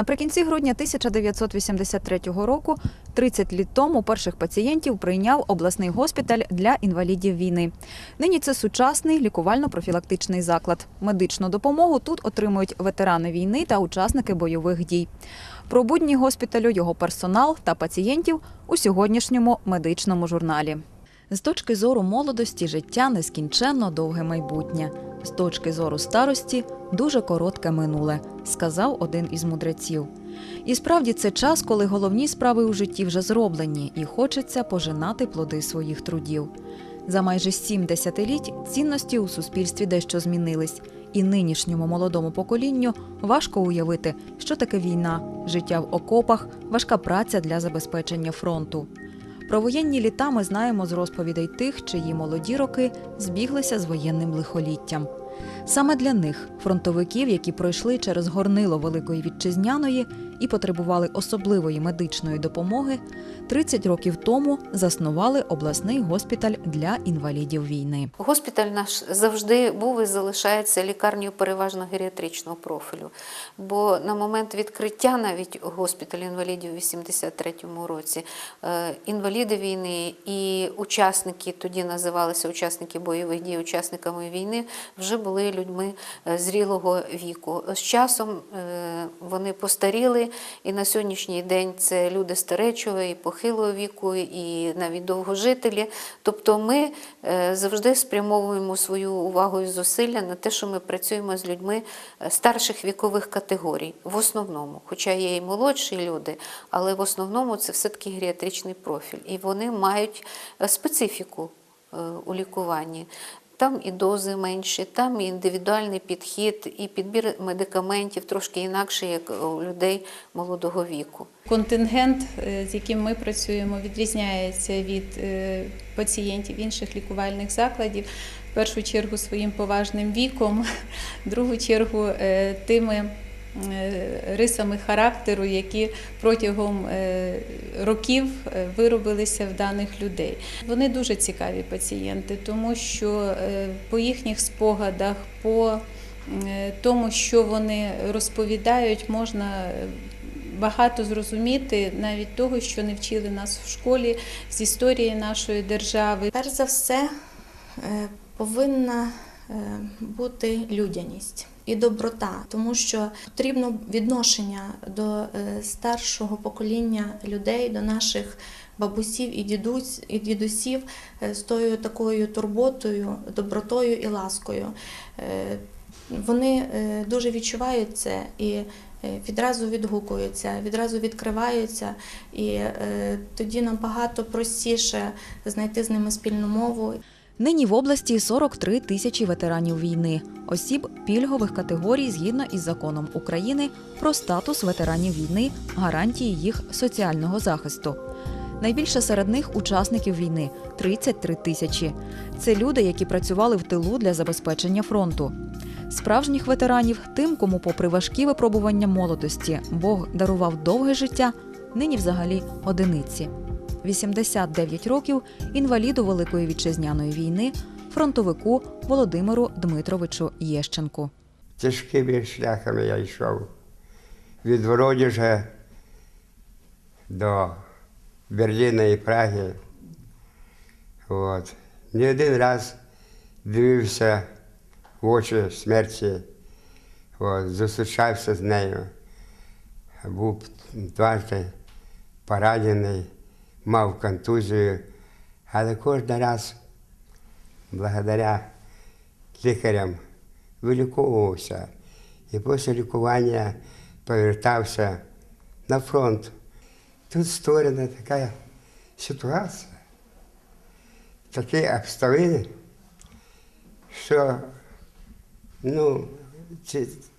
Наприкінці грудня 1983 року, 30 літ тому, перших пацієнтів прийняв обласний госпіталь для інвалідів війни. Нині це сучасний лікувально-профілактичний заклад. Медичну допомогу тут отримують ветерани війни та учасники бойових дій. Про будні госпіталю, його персонал та пацієнтів у сьогоднішньому медичному журналі. З точки зору молодості життя нескінченно довге майбутнє. З точки зору старості дуже коротке минуле, сказав один із мудреців. І справді це час, коли головні справи у житті вже зроблені, і хочеться пожинати плоди своїх трудів. За майже сім десятиліть цінності у суспільстві дещо змінились, і нинішньому молодому поколінню важко уявити, що таке війна, життя в окопах, важка праця для забезпечення фронту. Про воєнні літа ми знаємо з розповідей тих, чиї молоді роки збіглися з воєнним лихоліттям. Саме для них, фронтовиків, які пройшли через горнило Великої Вітчизняної і потребували особливої медичної допомоги, 30 років тому заснували обласний госпіталь для інвалідів війни. Госпіталь наш завжди був і залишається лікарнею переважно геріатричного профілю. Бо на момент відкриття навіть госпіталю інвалідів у 83-му році е, інваліди війни і учасники, тоді називалися учасники бойових дій, учасниками війни, вже були людьми е, зрілого віку. З часом е, вони постаріли, і на сьогоднішній день це люди старечого і похилого віку, і навіть довгожителі. Тобто ми е, завжди спрямовуємо свою увагу і зусилля на те, що ми працюємо з людьми е, старших вікових категорій, в основному, хоча є і молодші люди, але в основному це все-таки геріатричний профіль. І вони мають е, специфіку у лікуванні. Там і дози менші, там і індивідуальний підхід, і підбір медикаментів трошки інакше, як у людей молодого віку. Контингент, е, з яким ми працюємо, відрізняється від е, пацієнтів інших лікувальних закладів. В першу чергу своїм поважним віком, в другу чергу е, тими рисами характеру, які протягом е, років е, виробилися в даних людей. Вони дуже цікаві пацієнти, тому що е, по їхніх спогадах, по е, тому, що вони розповідають, можна е, багато зрозуміти навіть того, що не вчили нас в школі з історії нашої держави. Перш за все, е, повинна е, бути людяність і доброта, тому що потрібно відношення до е, старшого покоління людей, до наших бабусів і дідусь і дідусів е, з тою такою турботою, добротою і ласкою. Е, Вони е, дуже відчувають це і е, відразу відгукуються, відразу відкриваються, і е, тоді набагато простіше знайти з ними спільну мову. Нині в області 43 тисячі ветеранів війни, осіб пільгових категорій згідно із законом України про статус ветеранів війни, гарантії їх соціального захисту. Найбільше серед них учасників війни 33 тисячі. Це люди, які працювали в тилу для забезпечення фронту. Справжніх ветеранів, тим, кому, попри важкі випробування молодості, Бог дарував довге життя, нині взагалі одиниці. 89 років інваліду Великої вітчизняної війни, фронтовику Володимиру Дмитровичу Єщенку. Тяжкими шляхами я йшов від Воронежа до Берліна і Праги. От. Не один раз дивився в очі смерті, от, зустрічався з нею. Був дважди поранений, мав контузію, але кожен раз, благодаря лікарям, виліковувався. І після лікування повертався на фронт. Тут створена така ситуація, такі обставини, що ну,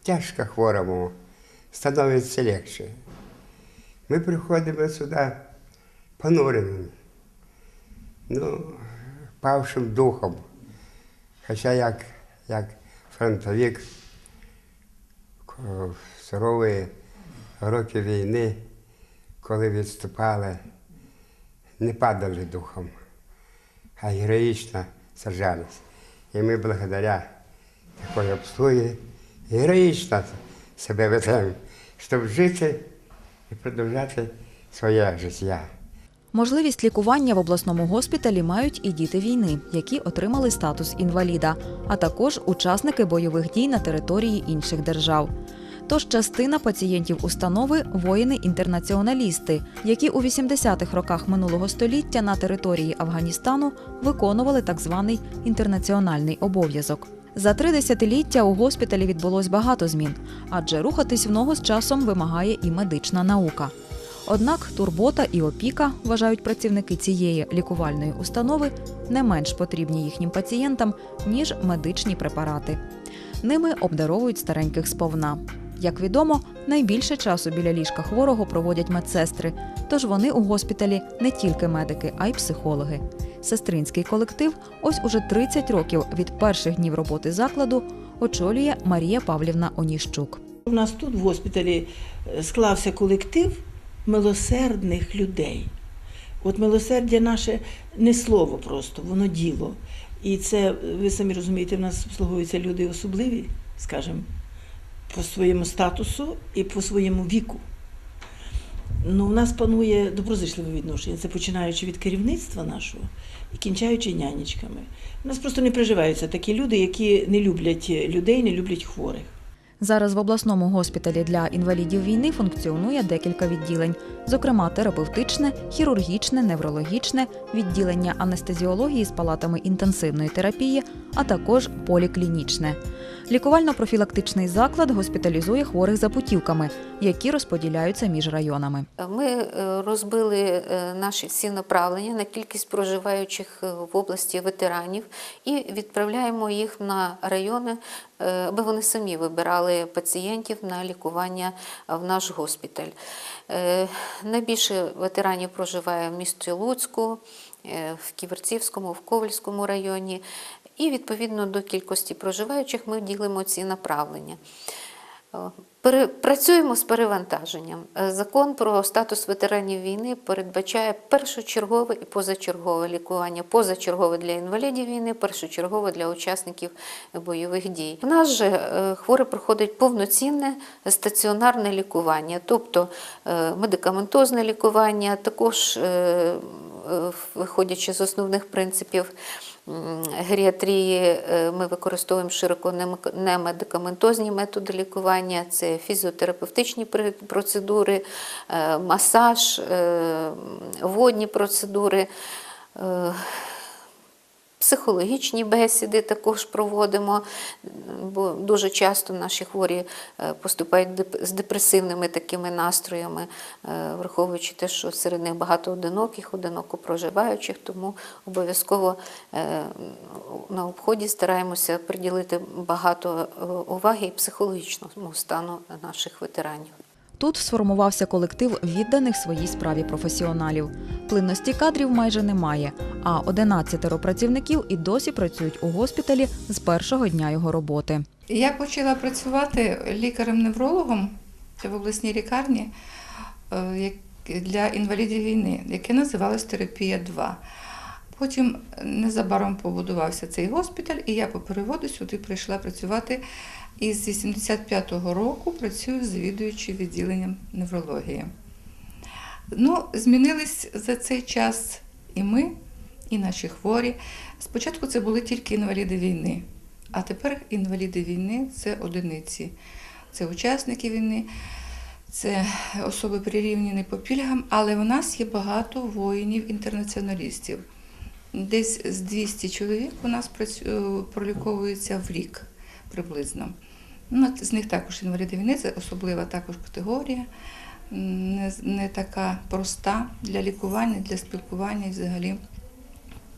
тяжко хворому становиться легше. Ми приходимо сюди понуреними, ну, павшим духом. Хоча як, як фронтовик в сурові роки війни, коли відступали, не падали духом, а героїчно сражались. І ми благодаря такої обслуги героїчно себе ведемо, щоб жити і продовжати своє життя. Можливість лікування в обласному госпіталі мають і діти війни, які отримали статус інваліда, а також учасники бойових дій на території інших держав. Тож частина пацієнтів установи воїни-інтернаціоналісти, які у 80-х роках минулого століття на території Афганістану виконували так званий інтернаціональний обов'язок. За три десятиліття у госпіталі відбулось багато змін, адже рухатись в ногу з часом вимагає і медична наука. Однак турбота і опіка, вважають працівники цієї лікувальної установи, не менш потрібні їхнім пацієнтам, ніж медичні препарати. Ними обдаровують стареньких сповна. Як відомо, найбільше часу біля ліжка хворого проводять медсестри, тож вони у госпіталі не тільки медики, а й психологи. Сестринський колектив ось уже 30 років від перших днів роботи закладу очолює Марія Павлівна Оніщук. У нас тут в госпіталі е, склався колектив милосердних людей. От милосердя наше не слово просто, воно діло. І це, ви самі розумієте, в нас обслуговуються люди особливі, скажімо, по своєму статусу і по своєму віку. Ну, у нас панує доброзичливе відношення. Це починаючи від керівництва нашого і кінчаючи нянечками. У нас просто не приживаються такі люди, які не люблять людей, не люблять хворих. Зараз в обласному госпіталі для інвалідів війни функціонує декілька відділень, зокрема терапевтичне, хірургічне, неврологічне, відділення анестезіології з палатами інтенсивної терапії, а також поліклінічне. Лікувально-профілактичний заклад госпіталізує хворих за путівками, які розподіляються між районами. Ми е, розбили е, наші всі направлення на кількість проживаючих е, в області ветеранів і відправляємо їх на райони, аби вони самі вибирали пацієнтів на лікування в наш госпіталь. Найбільше ветеранів проживає в місті Луцьку, в Ківерцівському, в Ковальському районі. І відповідно до кількості проживаючих ми ділимо ці направлення. Е, Працюємо з перевантаженням. Е, Закон про статус ветеранів війни передбачає першочергове і позачергове лікування. Позачергове для інвалідів війни, першочергове для учасників бойових дій. У нас же е, проходить повноцінне стаціонарне лікування, тобто медикаментозне лікування, також виходячи з основних принципів геріатрії, е, ми використовуємо широко немедикаментозні методи лікування, це фізіотерапевтичні процедури, е, масаж, е, водні процедури. Психологічні бесіди також проводимо, бо дуже часто наші хворі е, поступають з депресивними такими настроями, е, враховуючи те, що серед них багато одиноких, одиноко проживаючих, тому обов'язково е, на обході стараємося приділити багато уваги і психологічному стану наших ветеранів. Тут сформувався колектив відданих своїй справі професіоналів. Плинності кадрів майже немає, а 11 працівників і досі працюють у госпіталі з першого дня його роботи. Я почала працювати лікарем-неврологом в обласній лікарні е, для інвалідів війни, яке називалось терапія 2. Потім незабаром побудувався цей госпіталь, і я по переводу сюди прийшла працювати. І з 85-го року працюю завідуючи відділенням неврології. Ну, змінились за цей час і ми, і наші хворі. Спочатку це були тільки інваліди війни, а тепер інваліди війни це одиниці. Це учасники війни, це особи прирівняні по пільгам, але у нас є багато воїнів-інтернаціоналістів. Десь з 200 чоловік у нас проліковується в рік приблизно. Ну, з них також інваліди війни, це особлива також категорія, не, не така проста для лікування, для спілкування і взагалі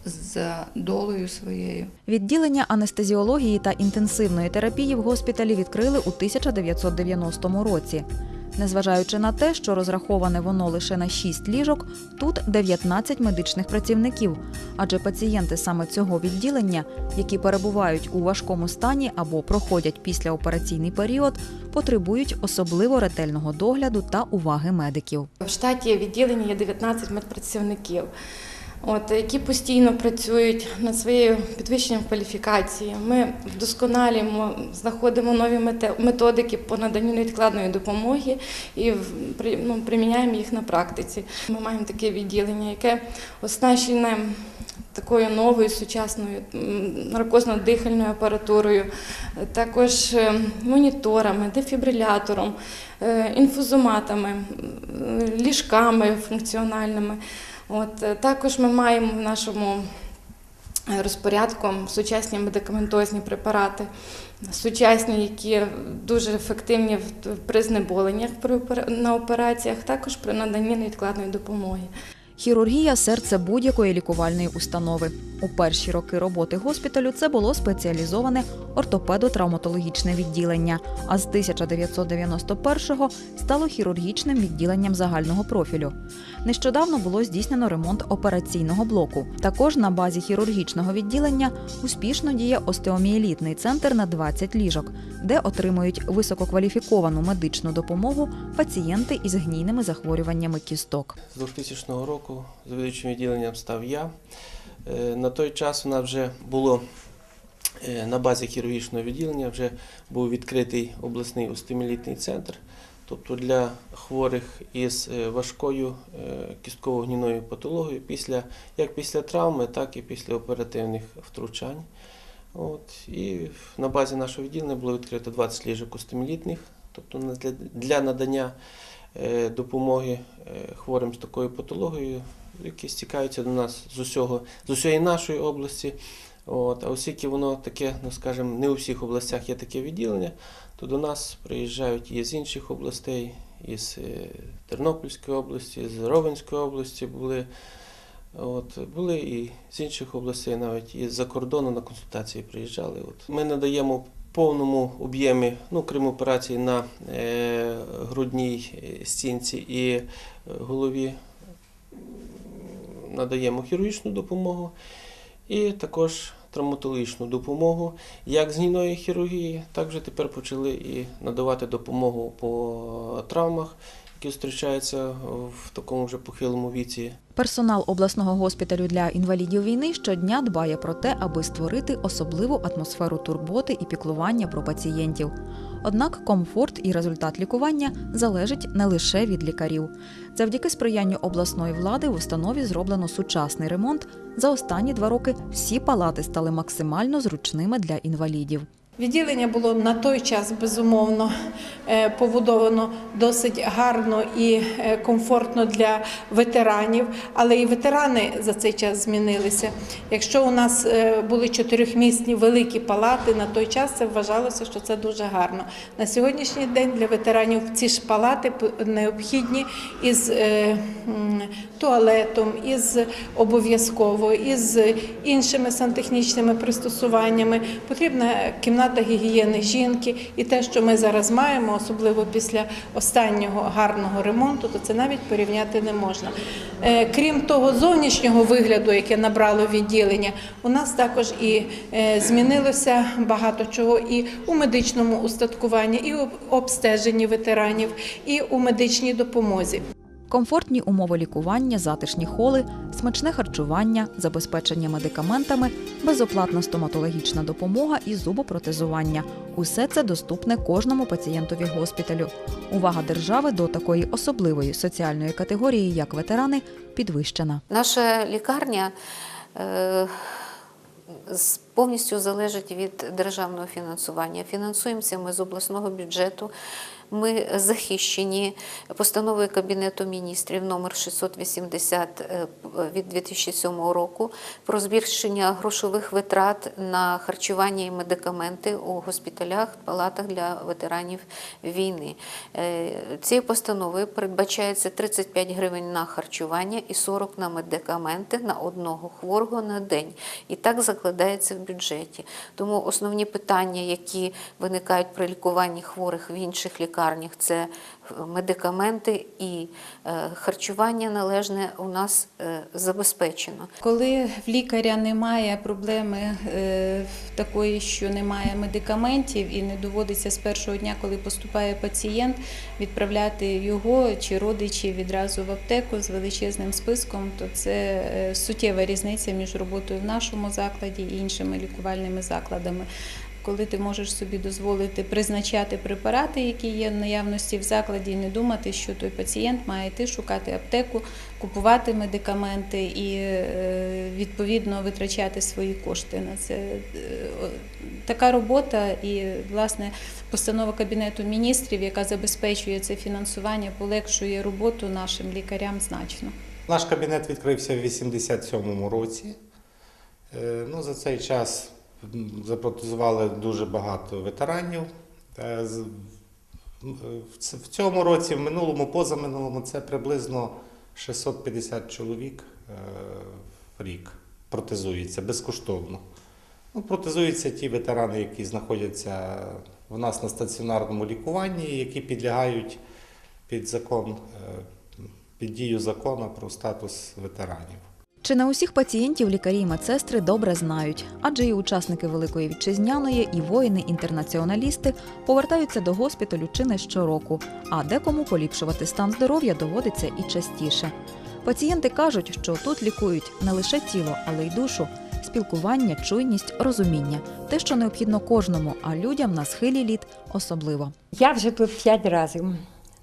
з долею своєю. Відділення анестезіології та інтенсивної терапії в госпіталі відкрили у 1990 році. Незважаючи на те, що розраховане воно лише на 6 ліжок, тут 19 медичних працівників, адже пацієнти саме цього відділення, які перебувають у важкому стані або проходять післяопераційний період, потребують особливо ретельного догляду та уваги медиків. В штаті відділення є 19 медпрацівників. От, які постійно працюють над своєю підвищенням кваліфікації. Ми вдосконалюємо, знаходимо нові методики по наданню невідкладної допомоги і ну, приміняємо їх на практиці. Ми маємо таке відділення, яке оснащене такою новою сучасною наркозно-дихальною апаратурою, також е, моніторами, дефібрилятором, е, інфузоматами, ліжками функціональними. От, е, також ми маємо в нашому е, розпорядку сучасні медикаментозні препарати, сучасні, які дуже ефективні при знеболеннях на операціях, також при наданні невідкладної допомоги. Хірургія серце будь-якої лікувальної установи. У перші роки роботи госпіталю це було спеціалізоване ортопедо-травматологічне відділення, а з 1991-го стало хірургічним відділенням загального профілю. Нещодавно було здійснено ремонт операційного блоку. Також на базі хірургічного відділення успішно діє остеоміелітний центр на 20 ліжок, де отримують висококваліфіковану медичну допомогу пацієнти із гнійними захворюваннями кісток. З 2000 року завідувачим відділенням став я. Е, На той час у нас вже було е, на базі хірургічного відділення вже був відкритий обласний остемілітний центр, тобто для хворих із е, важкою кістково-гнійною патологією, після, як після травми, так і після оперативних втручань. От, і на базі нашого відділення було відкрито 20 ліжок остемілітних, тобто для, надання допомоги е, хворим з такою патологією, які стікаються до нас з усього, з усієї нашої області. От, а оскільки воно таке, ну скажімо, не у всіх областях є таке відділення, то до нас приїжджають і з інших областей, із е, Тернопільської області, з Ровенської області були. От, були і з інших областей, навіть і з-за кордону на консультації приїжджали. От. Ми надаємо повному об'ємі, ну, крім операції на е, грудній е, стінці і е, голові, надаємо хірургічну допомогу і також травматологічну допомогу, як з гнійної хірургії, так вже тепер почали і надавати допомогу по травмах, які зустрічаються в такому вже похилому віці. Персонал обласного госпіталю для інвалідів війни щодня дбає про те, аби створити особливу атмосферу турботи і піклування про пацієнтів. Однак комфорт і результат лікування залежить не лише від лікарів. Завдяки сприянню обласної влади в установі зроблено сучасний ремонт. За останні два роки всі палати стали максимально зручними для інвалідів. Відділення було на той час безумовно е, побудовано досить гарно і е, комфортно для ветеранів, але і ветерани за цей час змінилися. Якщо у нас е, були чотирьохмісні великі палати, на той час це вважалося, що це дуже гарно. На сьогоднішній день для ветеранів ці ж палати необхідні із туалетом, із обов'язково, із іншими сантехнічними пристосуваннями. Потрібна кімната гігієни жінки, і те, що ми зараз маємо, особливо після останнього гарного ремонту, то це навіть порівняти не можна. Е, Крім того зовнішнього вигляду, яке набрало відділення, у нас також і е, змінилося багато чого і у медичному устаткуванні, і у обстеженні ветеранів, і у медичній допомозі. Комфортні умови лікування, затишні холи, смачне харчування, забезпечення медикаментами, безоплатна стоматологічна допомога і зубопротезування усе це доступне кожному пацієнтові госпіталю. Увага держави до такої особливої соціальної категорії, як ветерани, підвищена. Наша лікарня е, повністю залежить від державного фінансування. Фінансуємося ми з обласного бюджету. Ми захищені постановою Кабінету міністрів номер 680 е, від 2007 року про збільшення грошових витрат на харчування і медикаменти у госпіталях, палатах для ветеранів війни. Е, Цією постановою передбачається 35 гривень на харчування і 40 на медикаменти на одного хворого на день. І так закладається в бюджеті. Тому основні питання, які виникають при лікуванні хворих в інших лікарнях, лікарнях це медикаменти і е, харчування належне у нас е, забезпечено. Коли в лікаря немає проблеми е, такої, що немає медикаментів, і не доводиться з першого дня, коли поступає пацієнт, відправляти його чи родичів відразу в аптеку з величезним списком, то це е, суттєва різниця між роботою в нашому закладі і іншими лікувальними закладами. Коли ти можеш собі дозволити призначати препарати, які є в наявності в закладі, і не думати, що той пацієнт має йти шукати аптеку, купувати медикаменти і е, відповідно витрачати свої кошти на це. Е, Така робота і власне постанова Кабінету міністрів, яка забезпечує це фінансування, полегшує роботу нашим лікарям значно. Наш кабінет відкрився в 87-му році. Е, Ну, за цей час запротезували дуже багато ветеранів. Е, в цьому році, в минулому, позаминулому, це приблизно 650 чоловік е, в рік протезується безкоштовно. Ну, протезуються ті ветерани, які знаходяться в нас на стаціонарному лікуванні, які підлягають під закон, е, під дію закону про статус ветеранів. Чи не усіх пацієнтів лікарі і медсестри добре знають, адже і учасники Великої вітчизняної, і воїни-інтернаціоналісти повертаються до госпіталю чи не щороку, а декому поліпшувати стан здоров'я доводиться і частіше. Пацієнти кажуть, що тут лікують не лише тіло, але й душу, спілкування, чуйність, розуміння те, що необхідно кожному, а людям на схилі літ особливо. Я вже тут п'ять разів.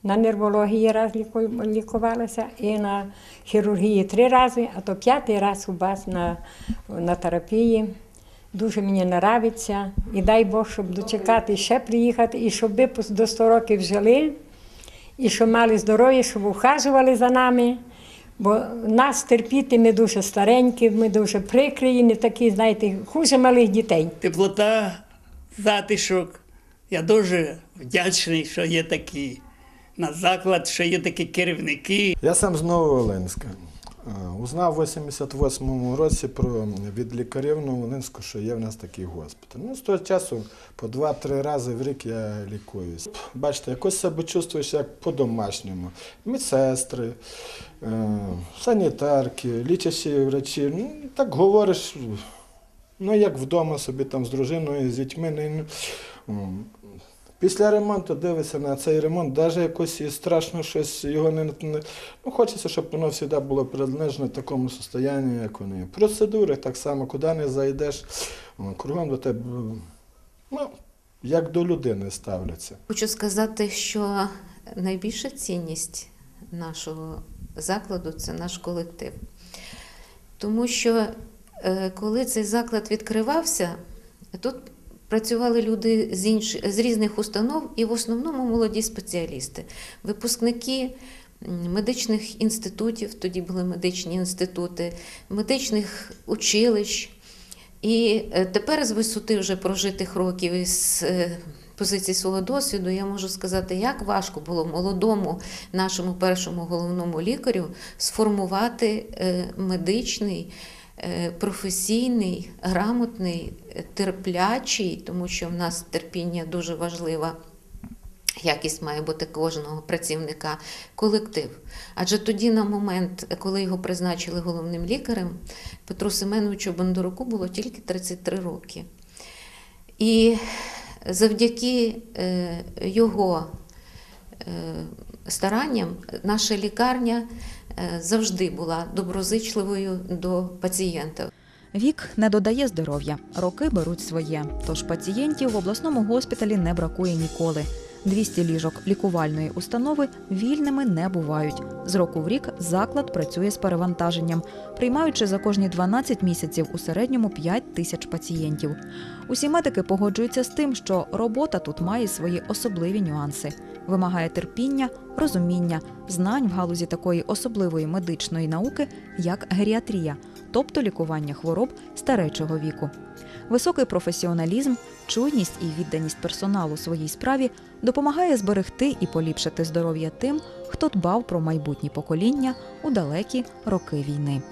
На нервології раз ліку- лікувалася і на хірургії три рази, а то п'ятий раз у вас на, на терапії. Дуже мені подобається. І дай Бог, щоб дочекати ще приїхати, і щоб ви до 100 років жили, і щоб мали здоров'я, щоб ухажували за нами. Бо нас терпіти, ми дуже старенькі, ми дуже прикриї, не такі, знаєте, хуже малих дітей. теплота, затишок. Я дуже вдячний, що є такі на заклад, що є такі керівники. Я сам з Нововолинська. Е, Узнав в 88-му році про від лікарів Нововолинську, що є в нас такий госпіталь. Ну, з того часу по 2-3 рази в рік я лікуюсь. Бачите, якось себе чувствуєш як по-домашньому. Медсестри, е, санітарки, лічащі врачі. Ну, так говориш, ну як вдома собі там з дружиною, з дітьми. Ну, ну, Після ремонту дивишся на цей ремонт, навіть якось і страшно щось його не, ну, хочеться, щоб воно завжди було приближно в такому стані, як вони. Процедури так само, куди не зайдеш, кругом до тебе, ну, як до людини ставляться. Хочу сказати, що найбільша цінність нашого закладу це наш колектив. Тому що е, коли цей заклад відкривався, тут працювали люди з, інш... з різних установ і в основному молоді спеціалісти, випускники медичних інститутів, тоді були медичні інститути, медичних училищ. І е, тепер з висоти вже прожитих років і з е, позиції свого досвіду я можу сказати, як важко було молодому нашому першому головному лікарю сформувати е, медичний, професійний, грамотний, е, терплячий, тому що в нас терпіння дуже важлива. Якість має бути кожного працівника колектив. Адже тоді, на момент, коли його призначили головним лікарем, Петру Семеновичу Бондаруку було тільки 33 роки. І завдяки е, його е, старанням наша лікарня е, завжди була доброзичливою до пацієнтів. Вік не додає здоров'я, роки беруть своє. Тож пацієнтів в обласному госпіталі не бракує ніколи. 200 ліжок лікувальної установи вільними не бувають. З року в рік заклад працює з перевантаженням, приймаючи за кожні 12 місяців у середньому 5 тисяч пацієнтів. Усі медики погоджуються з тим, що робота тут має свої особливі нюанси, вимагає терпіння, розуміння, знань в галузі такої особливої медичної науки, як геріатрія, тобто лікування хвороб старечого віку. Високий професіоналізм, чуйність і відданість персоналу своїй справі допомагає зберегти і поліпшити здоров'я тим, хто дбав про майбутні покоління у далекі роки війни.